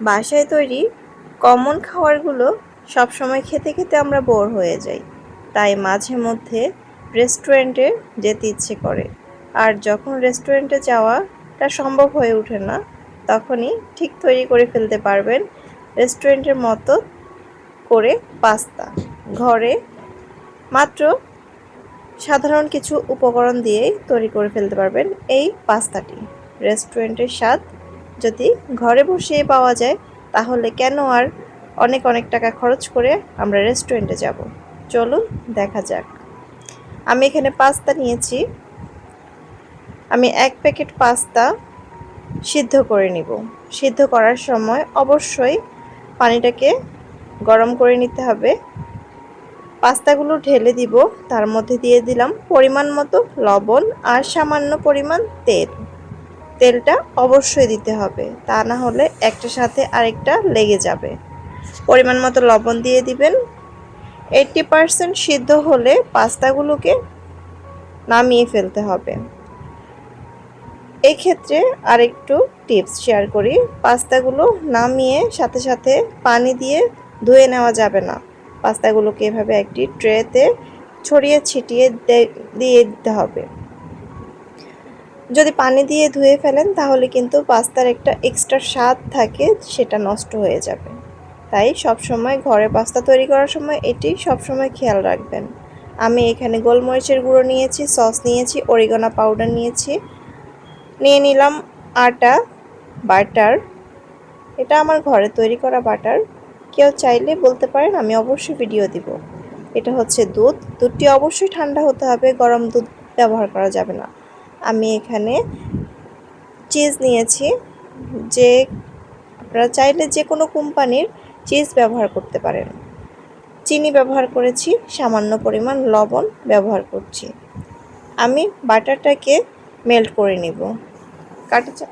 বাসায় তৈরি কমন খাবারগুলো সবসময় খেতে খেতে আমরা বোর হয়ে যাই। তাই মাঝে মধ্যে রেস্টুরেন্টে যেতে ইচ্ছে করে। আর যখন রেস্টুরেন্টে যাওয়াটা সম্ভব হয়ে ওঠে না, তখনই ঠিক তৈরি করে ফেলতে পারবেন রেস্টুরেন্টের মতো করে পাস্তা। ঘরে মাত্র সাধারণ কিছু উপকরণ দিয়েই তৈরি করে ফেলতে পারবেন এই পাস্তাটি। রেস্টুরেন্টের স্বাদ যদি ঘরে বসেই পাওয়া যায়, তাহলে কেন আর অনেক অনেক টাকা খরচ করে আমরা রেস্টুরেন্টে যাব? চলুন দেখা যাক। আমি এখানে পাস্তা নিয়েছি। আমি এক প্যাকেট পাস্তা সিদ্ধ করে নিব। সিদ্ধ করার সময় অবশ্যই পানিটাকে গরম করে নিতে হবে। পাস্তাগুলো ঢেলে দিব। তার মধ্যে দিয়ে দিলাম পরিমাণ মতো লবণ আর সামান্য পরিমাণ তেল। তেলটা অবশ্যই দিতে হবে। তা না হলে একটার সাথে আরেকটা লেগে যাবে। পরিমাণ মতো লবণ দিয়ে দিবেন। এইটটি পারসেন্ট সিদ্ধ হলে পাস্তাগুলোকে নামিয়ে ফেলতে হবে। এক্ষেত্রে ক্ষেত্রে আরেকটু টিপস শেয়ার করি। পাস্তাগুলো নামিয়ে সাথে সাথে পানি দিয়ে ধুয়ে নেওয়া যাবে না। পাস্তাগুলোকে এভাবে একটি ট্রেতে ছড়িয়ে ছিটিয়ে দিয়ে দিতে হবে। যদি পানি দিয়ে ধুয়ে ফেলেন, তাহলে কিন্তু পাস্তার একটা এক্সট্রা স্বাদ থাকে, সেটা নষ্ট হয়ে যাবে। তাই সব সময় ঘরে পাস্তা তৈরি করার সময় এটি সব সময় খেয়াল রাখবেন। আমি এখানে গোলমরিচের গুঁড়ো নিয়েছি, সস নিয়েছি, অরিগনা পাউডার নিয়েছি। নিয়ে নিলাম আটা, বাটার। এটা আমার ঘরে তৈরি করা বাটার। কেউ চাইলে বলতে পারেন, আমি অবশ্যই ভিডিও দিব। এটা হচ্ছে দুধ। দুধটি অবশ্যই ঠান্ডা হতে হবে, গরম দুধ ব্যবহার করা যাবে না। আমি এখানে চিজ নিয়েছি। যে আপনারা চাইলে যে কোনো কোম্পানির চিজ ব্যবহার করতে পারেন। চিনি ব্যবহার করেছি, সামান্য পরিমাণ লবণ ব্যবহার করছি। আমি বাটারটাকে মেল্ট করে নিব। কাটা চা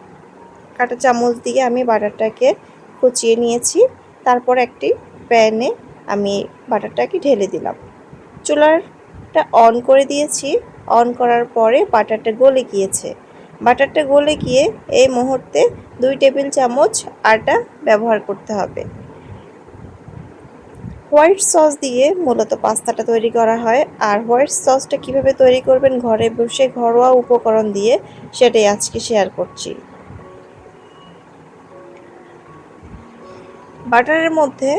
কাটা চামচ দিয়ে আমি বাটারটাকে কুচিয়ে নিয়েছি। তারপর একটি প্যানে আমি বাটারটাকে ঢেলে দিলাম। চুলারটা অন করে দিয়েছি। অন করার পরে বাটারটা গলে গিয়েছে। বাটারটা গলে গিয়ে এই মুহূর্তে দুই টেবিল চামচ আটা ব্যবহার করতে হবে। হোয়াইট সস দিয়ে মূলত পাস্তাটা তৈরি করা হয়। আর হোয়াইট সসটা কীভাবে তৈরি করবেন ঘরে বসে ঘরোয়া উপকরণ দিয়ে সেটাই আজকে শেয়ার করছি। বাটারের মধ্যে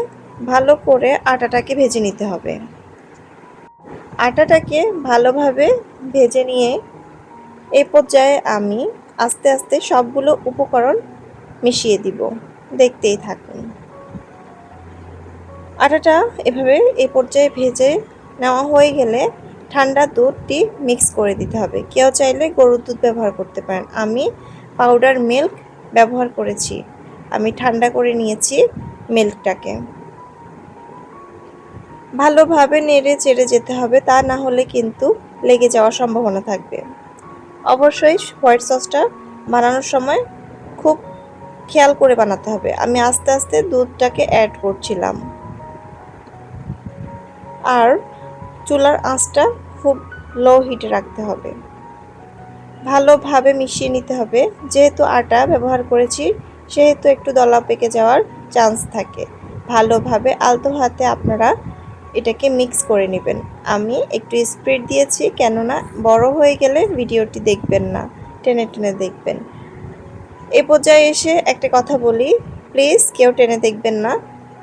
ভালো করে আটাটাকে ভেজে নিতে হবে। আটাটাকে ভালোভাবে ভেজে নিয়ে এই পর্যায়ে আমি আস্তে আস্তে সবগুলো উপকরণ মিশিয়ে দিব। দেখতেই থাকুন। আটাটা এভাবে এই পর্যায়ে ভেজে নেওয়া হয়ে গেলে ঠান্ডা দুধটি মিক্স করে দিতে হবে। কেউ চাইলে গরুর দুধ ব্যবহার করতে পারেন। আমি পাউডার মিল্ক ব্যবহার করেছি। আমি ঠান্ডা করে নিয়েছি মিল্কটাকে। ভালোভাবে নেড়ে চেড়ে যেতে হবে, তা না হলে কিন্তু লেগে যাওয়ার সম্ভাবনা থাকবে। অবশ্যই হোয়াইট সসটা বানানোর সময় খুব খেয়াল করে বানাতে হবে। আমি আস্তে আস্তে দুধটাকে অ্যাড করছিলাম। আর চুলার আঁচটা খুব লো হিটে রাখতে হবে। ভালোভাবে মিশিয়ে নিতে হবে। যেহেতু আটা ব্যবহার করেছি, সেহেতু একটু দলা পেকে যাওয়ার চান্স থাকে। ভালোভাবে আলতো হাতে আপনারা এটাকে মিক্স করে নেবেন। আমি একটু স্পিড দিয়েছি, কেননা বড় হয়ে গেলে ভিডিওটি দেখবেন না, টেনে টেনে দেখবেন। এ পর্যায়ে এসে একটা কথা বলি প্লিজ কেউ টেনে দেখবেন না।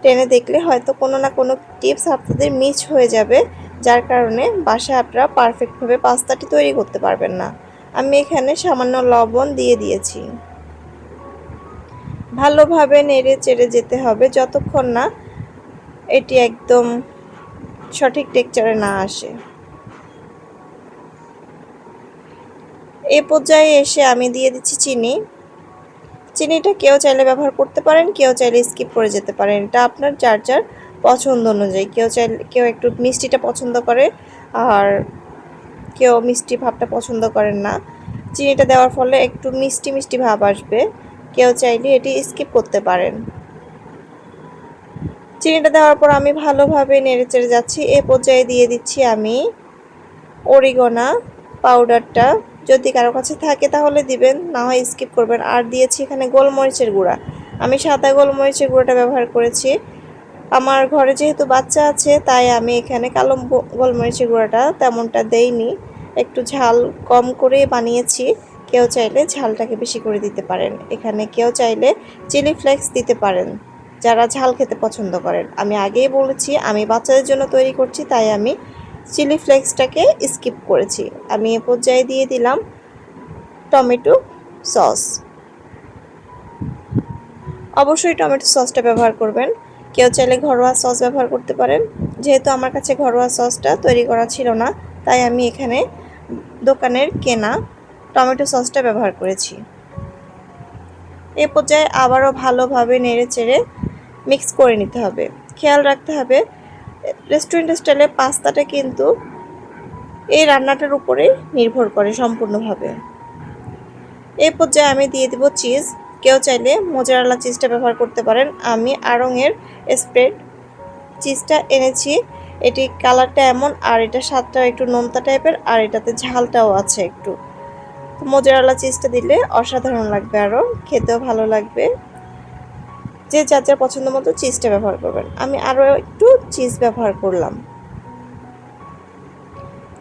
টেনে দেখলে হয়তো কোনো না কোনো টিপস আপনাদের মিস হয়ে যাবে, যার কারণে বাসায় আপনারা পারফেক্টভাবে পাস্তাটি তৈরি করতে পারবেন না। আমি এখানে সামান্য লবণ দিয়ে দিয়েছি। ভালোভাবে নেড়ে চেড়ে যেতে হবে, যতক্ষণ না এটি একদম সঠিক টেকচারে না আসে। এ পর্যায়ে এসে আমি দিয়ে দিচ্ছি চিনি। চিনিটা কেউ চাইলে ব্যবহার করতে পারেন, কেউ চাইলে স্কিপ করে যেতে পারেন। এটা আপনার যার যার পছন্দ অনুযায়ী। কেউ চাইলে, কেউ একটু মিষ্টিটা পছন্দ করে, আর কেউ মিষ্টি ভাবটা পছন্দ করেন না। চিনিটা দেওয়ার ফলে একটু মিষ্টি মিষ্টি ভাব আসবে। কেউ চাইলে এটি স্কিপ করতে পারেন। চিনিটা দেওয়ার পর আমি ভালোভাবে নেড়ে চেড়ে যাচ্ছি। এ পর্যায়ে দিয়ে দিচ্ছি আমি অরিগনা পাউডারটা। যদি কারও কাছে থাকে তাহলে দিবেন, না হয় স্কিপ করবেন। আর দিয়েছি এখানে গোলমরিচের গুঁড়া। আমি সাদা গোলমরিচের গুঁড়োটা ব্যবহার করেছি। আমার ঘরে যেহেতু বাচ্চা আছে, তাই আমি এখানে কালো গোলমরিচের গুঁড়োটা তেমনটা দেইনি। একটু ঝাল কম করে বানিয়েছি। কেউ চাইলে ঝালটাকে বেশি করে দিতে পারেন। এখানে কেউ চাইলে চিলি ফ্লেক্স দিতে পারেন। যারা ঝাল খেতে পছন্দ করেন। আমি আগেই বলেছি, আমি বাচ্চাদের জন্য তৈরি করছি, তাই আমি চিলি ফ্লেক্সটাকে স্কিপ করেছি। আমি এ পর্যায়ে দিয়ে দিলাম টমেটো সস। অবশ্যই টমেটো সসটা ব্যবহার করবেন। কেউ চাইলে ঘরোয়া সস ব্যবহার করতে পারেন। যেহেতু আমার কাছে ঘরোয়া সসটা তৈরি করা ছিল না, তাই আমি এখানে দোকানের কেনা টমেটো সসটা ব্যবহার করেছি। এ পর্যায়ে আবারও ভালোভাবে নেড়ে চেড়ে মিক্স করে নিতে হবে। খেয়াল রাখতে হবে রেস্টুরেন্ট স্টাইলে পাস্তাটা কিন্তু এই রান্নাটার উপরে নির্ভর করে সম্পূর্ণভাবে। এই পর্যায়ে আমি দিয়ে দেব চিজ। কেউ চাইলে মোজারালা চিজটা ব্যবহার করতে পারেন। আমি আড়ংয়ের স্প্রেড চিজটা এনেছি। এটি কালারটা এমন, আর এটা স্বাদটা একটু নোনতা টাইপের, আর এটাতে ঝালটাও আছে একটু। মোজারালা চিজটা দিলে অসাধারণ লাগবে আরও, খেতেও ভালো লাগবে। যে যার যার পছন্দ মতো চিজটা ব্যবহার করবেন। আমি আরও একটু চিজ ব্যবহার করলাম।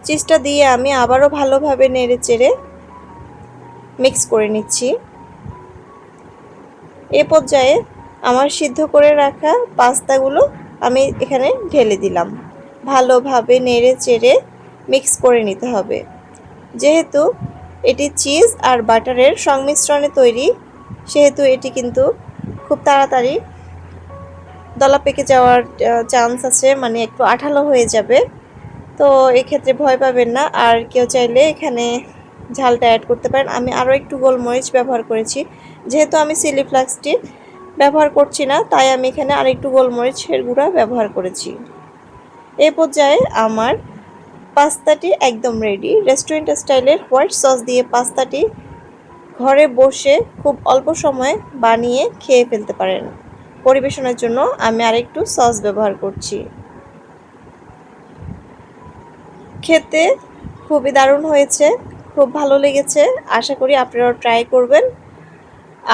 চিজটা দিয়ে আমি আবারও ভালোভাবে নেড়ে চেড়ে মিক্স করে নিচ্ছি। এ পর্যায়ে আমার সিদ্ধ করে রাখা পাস্তাগুলো আমি এখানে ঢেলে দিলাম। ভালোভাবে নেড়ে চেড়ে মিক্স করে নিতে হবে। যেহেতু এটি চিজ আর বাটারের সংমিশ্রণে তৈরি, সেহেতু এটি কিন্তু খুব তাড়াতাড়ি দলা পেকে যাওয়ার চান্স আছে মানে একটু আঠালো হয়ে যাবে। তো এক্ষেত্রে ভয় পাবেন না, আর কেউ চাইলে এখানে ঝালটা অ্যাড করতে পারেন। আমি আরও একটু গোলমরিচ ব্যবহার করেছি। যেহেতু আমি সিলি ফ্লাক্সটি ব্যবহার করছি না, তাই আমি এখানে আর একটু গোলমরিচের গুঁড়া ব্যবহার করেছি। এ পর্যায়ে আমার পাস্তাটি একদম রেডি রেস্টুরেন্ট স্টাইলের হোয়াইট সস দিয়ে পাস্তাটি ঘরে বসে খুব অল্প সময়ে বানিয়ে খেয়ে ফেলতে পারেন। পরিবেশনের জন্য আমি আরেকটু সস ব্যবহার করছি। খেতে খুবই দারুণ হয়েছে, খুব ভালো লেগেছে। আশা করি আপনারাও ট্রাই করবেন।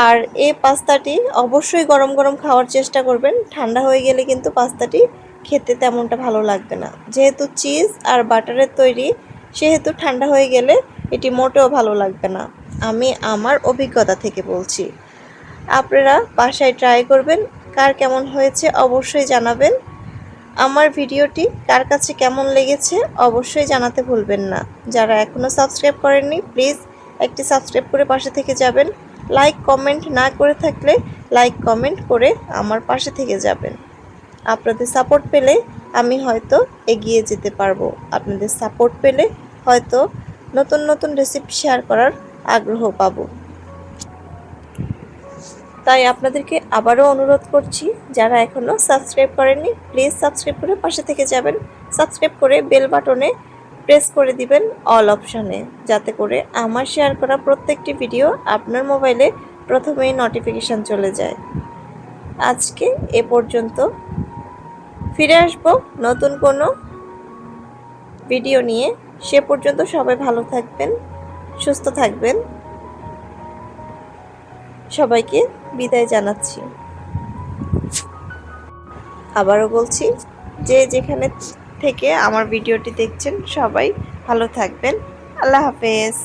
আর এই পাস্তাটি অবশ্যই গরম গরম খাওয়ার চেষ্টা করবেন। ঠান্ডা হয়ে গেলে কিন্তু পাস্তাটি খেতে তেমনটা ভালো লাগবে না। যেহেতু চিজ আর বাটারের তৈরি, সেহেতু ঠান্ডা হয়ে গেলে এটি মোটেও ভালো লাগবে না। আমি আমার অভিজ্ঞতা থেকে বলছি। আপনারা বাসায় ট্রাই করবেন, কার কেমন হয়েছে অবশ্যই জানাবেন। আমার ভিডিওটি কার কাছে কেমন লেগেছে অবশ্যই জানাতে ভুলবেন না। যারা এখনও সাবস্ক্রাইব করেননি প্লিজ একটি সাবস্ক্রাইব করে পাশে থেকে যাবেন। লাইক কমেন্ট না করে থাকলে লাইক কমেন্ট করে আমার পাশে থেকে যাবেন। আপনাদের সাপোর্ট পেলে আমি হয়তো এগিয়ে যেতে পারব। আপনাদের সাপোর্ট পেলে হয়তো নতুন নতুন রেসিপি শেয়ার করার আগ্রহ পাব। তাই আপনাদেরকে আবারও অনুরোধ করছি, যারা এখনও সাবস্ক্রাইব করেননি, প্লিজ সাবস্ক্রাইব করে পাশে থেকে যাবেন। সাবস্ক্রাইব করে বেল বাটনে প্রেস করে দিবেন অল অপশানে, যাতে করে আমার শেয়ার করা প্রত্যেকটি ভিডিও আপনার মোবাইলে প্রথমেই নোটিফিকেশান চলে যায়। আজকে এ পর্যন্ত। ফিরে আসব নতুন কোনো ভিডিও নিয়ে। সে পর্যন্ত সবাই ভালো থাকবেন। সুস্থ থাকবেন। সবাইকে বিদায় জানাচ্ছি। আবারও বলছি যে যেখানে থেকে আমার ভিডিওটি দেখছেন সবাই ভালো থাকবেন। আল্লাহ হাফেজ।